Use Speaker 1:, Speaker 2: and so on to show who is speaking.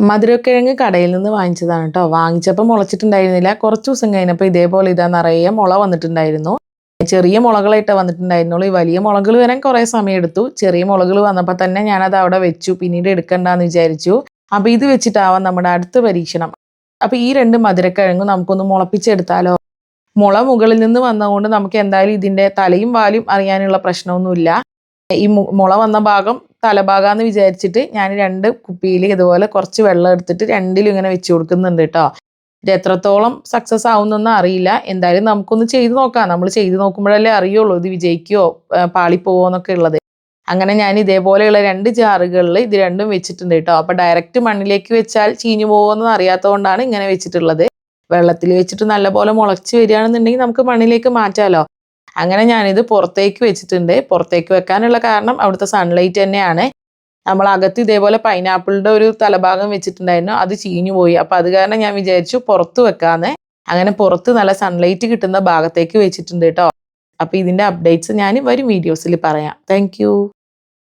Speaker 1: മധുരക്കിഴങ്ങ് കടയിൽ നിന്ന് വാങ്ങിച്ചതാണ് കേട്ടോ വാങ്ങിച്ചപ്പോൾ മുളച്ചിട്ടുണ്ടായിരുന്നില്ല. കുറച്ച് ദിവസം കഴിഞ്ഞപ്പോൾ ഇതേപോലെ ഇതാ നിറയെ മുള വന്നിട്ടുണ്ടായിരുന്നു. ചെറിയ മുളകളായിട്ട് വന്നിട്ടുണ്ടായിരുന്നുള്ളൂ. ഈ വലിയ മുളകൾ വരാൻ കുറേ സമയം എടുത്തു ചെറിയ മുളകൾ വന്നപ്പോൾ തന്നെ ഞാനത് അവിടെ വെച്ചു. പിന്നീട് എടുക്കണ്ടെന്ന് വിചാരിച്ചു. അപ്പോൾ ഇത് വെച്ചിട്ടാവാം നമ്മുടെ അടുത്ത പരീക്ഷണം. അപ്പോൾ ഈ രണ്ട് മധുരക്കിഴങ്ങും നമുക്കൊന്ന് മുളപ്പിച്ചെടുത്താലോ? മുള മുകളിൽ നിന്ന് വന്നതുകൊണ്ട് നമുക്ക് എന്തായാലും ഇതിന്റെ തലയും വാലും അറിയാനുള്ള പ്രശ്നമൊന്നുമില്ല. ഈ മുള വന്ന ഭാഗം തലഭാഗാന്ന് വിചാരിച്ചിട്ട് ഞാൻ രണ്ട് കുപ്പിയിൽ ഇതുപോലെ കുറച്ച് വെള്ളം എടുത്തിട്ട് രണ്ടിലും ഇങ്ങനെ വെച്ച് കൊടുക്കുന്നുണ്ട് കേട്ടോ ഇത് എത്രത്തോളം സക്സസ് ആവുന്നൊന്നും അറിയില്ല. എന്തായാലും നമുക്കൊന്ന് ചെയ്ത് നോക്കാം. നമ്മൾ ചെയ്ത് നോക്കുമ്പോഴല്ലേ അറിയുള്ളൂ ഇത് വിജയിക്കുമോ പാളിപ്പോവോ എന്നൊക്കെ ഉള്ളത്. അങ്ങനെ ഞാൻ ഇതേപോലെയുള്ള രണ്ട് ജാറുകളിൽ ഇത് രണ്ടും വെച്ചിട്ടുണ്ട് കേട്ടോ അപ്പോൾ ഡയറക്റ്റ് മണ്ണിലേക്ക് വെച്ചാൽ ചീഞ്ഞു പോകുമെന്ന് അറിയാത്തതുകൊണ്ടാണ് ഇങ്ങനെ വെച്ചിട്ടുള്ളത്. വെള്ളത്തിൽ വെച്ചിട്ട് നല്ലപോലെ മുളച്ച് വരികയാണെന്നുണ്ടെങ്കിൽ നമുക്ക് മണ്ണിലേക്ക് മാറ്റാമല്ലോ അങ്ങനെ ഞാനിത് പുറത്തേക്ക് വെച്ചിട്ടുണ്ട്. പുറത്തേക്ക് വെക്കാനുള്ള കാരണം അവിടുത്തെ സൺലൈറ്റ് തന്നെയാണ്. നമ്മൾ അകത്ത് ഇതേപോലെ പൈനാപ്പിളിന്റെ ഒരു തലഭാഗം വെച്ചിട്ടുണ്ടായിരുന്നു. അത് ചീഞ്ഞു പോയി. അപ്പോൾ അത് കാരണം ഞാൻ വിചാരിച്ചു പുറത്ത് വെക്കാന്ന്. അങ്ങനെ പുറത്ത് നല്ല സൺലൈറ്റ് കിട്ടുന്ന ഭാഗത്തേക്ക് വെച്ചിട്ടുണ്ട് കേട്ടോ അപ്പോൾ ഇതിന്റെ അപ്ഡേറ്റ്സ് ഞാൻ വരും വീഡിയോസിൽ പറയാം. താങ്ക്